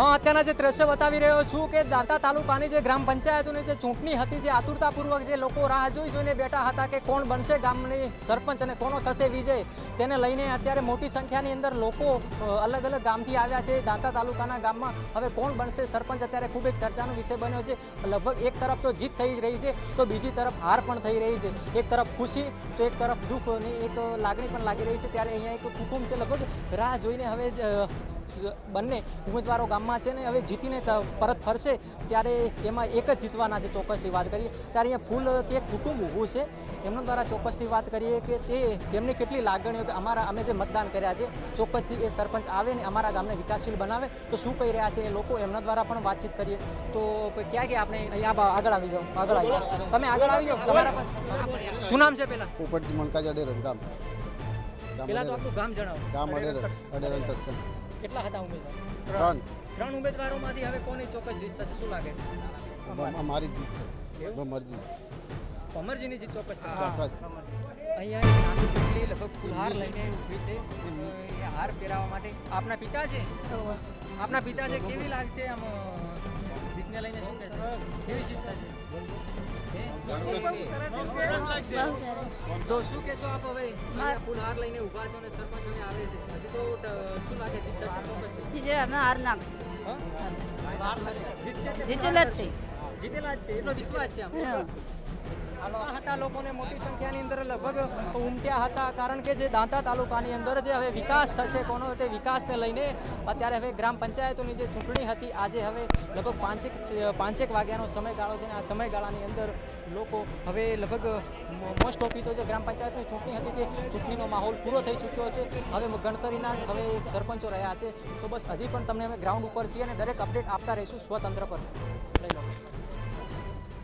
અત્યારના જે દ્રશ્ય બતાવી રહ્યો છું કે દાંતા તાલુકાની જે ગ્રામ પંચાયતોની જે ચૂંટણી હતી, જે આતુરતાપૂર્વક જે લોકો રાહ જોઈ જોઈને બેઠા હતા કે કોણ બનશે ગામની સરપંચ અને કોનો થશે વિજય, તેને લઈને અત્યારે મોટી સંખ્યાની અંદર લોકો અલગ અલગ ગામથી આવ્યા છે, દાંતા તાલુકાના ગામમાં. હવે કોણ બનશે સરપંચ અત્યારે ખૂબ એક ચર્ચાનો વિષય બન્યો છે. લગભગ એક તરફ તો જીત થઈ રહી છે, તો બીજી તરફ હાર પણ થઈ રહી છે. એક તરફ ખુશી, તો એક તરફ દુઃખની એક લાગણી પણ લાગી રહી છે. ત્યારે અહીંયા એક કુટુંબ છે, લગભગ રાહ જોઈને હવે બંને ઉમેદવારો ગામમાં છે ને હવે જીતીને પરત ફરશે ત્યારે એમાં એક જ જીતવાના છે ચોક્કસથી વાત કરીએ. ત્યારે અહીંયા ફૂલ કે કુટુંબ ઊભું છે. એમના દ્વારા ચોક્કસથી વાત કરીએ કે તે તેમની કેટલી લાગણીઓ કે અમારા અમે જે મતદાન કર્યા છે ચોક્કસથી એ સરપંચ આવે ને અમારા ગામને વિકાસશીલ બનાવે તો શું કહી રહ્યા છે એ લોકો એમના દ્વારા પણ વાતચીત કરીએ. તો ક્યાં ક્યાં આપણે અહીંયા આગળ આવી જાઓ આગળ આવી જાઓ. તમે આગળ આવી જાઓ તમારા પાસે. શું નામ છે પેલા પોપટજી મણકા અડેરન ગામ. ગામ તો. આખું ગામ જણાવો. ગામ અડેરન અડેરન તત્સન કેટલા હતા ઉમેદવાર? ત્રણ. ત્રણ ઉમેદવારોમાંથી હવે કોની ચોક્કસ જીત થશે? શું લાગે? મારી જીત છે. એવું? બહુ મરજી અમરજીની જીત ચોક્કસ ચોક્કસ. અહીંયા નાની દીકરી લગભગ ફુલહાર લઈને ઊભી છે. એ હાર પહેરાવવા માટે. આપના પિતા છે? આપના પિતા છે? કેવી લાગશે આમ જીતને લઈને શું કહેશે? કેવી જીત થશે? તો શું કહેશો આપ હવે? ફુલહાર લઈને ઊભા છો ને સરપંચોને આવે છે. જીજે અમે હાર કે જીતેલા જ છે. જીતેલા જ છે. એટલો વિશ્વાસ છે હતા લોકોને મોટી સંખ્યાની અંદર લગભગ ઉમટ્યા હતા. કારણ કે જે દાંતા તાલુકાની અંદર જે હવે વિકાસ થશે, કોનો તે વિકાસને લઈને અત્યારે હવે ગ્રામ પંચાયતોની જે ચૂંટણી હતી, આજે હવે લગભગ પાંચેક પાંચેક વાગ્યાનો સમયગાળો છે અને આ સમયગાળાની અંદર લોકો હવે લગભગ મોસ્ટ ઓફી જે ગ્રામ પંચાયતની ચૂંટણી હતી તે ચૂંટણીનો માહોલ પૂરો થઈ ચૂક્યો છે. હવે ગણતરીના જ હવે સરપંચો રહ્યા છે. તો બસ હજી પણ તમને અમે ગ્રાઉન્ડ ઉપર છીએ અને દરેક અપડેટ આપતા રહીશું સ્વતંત્ર પર. લઈ લો.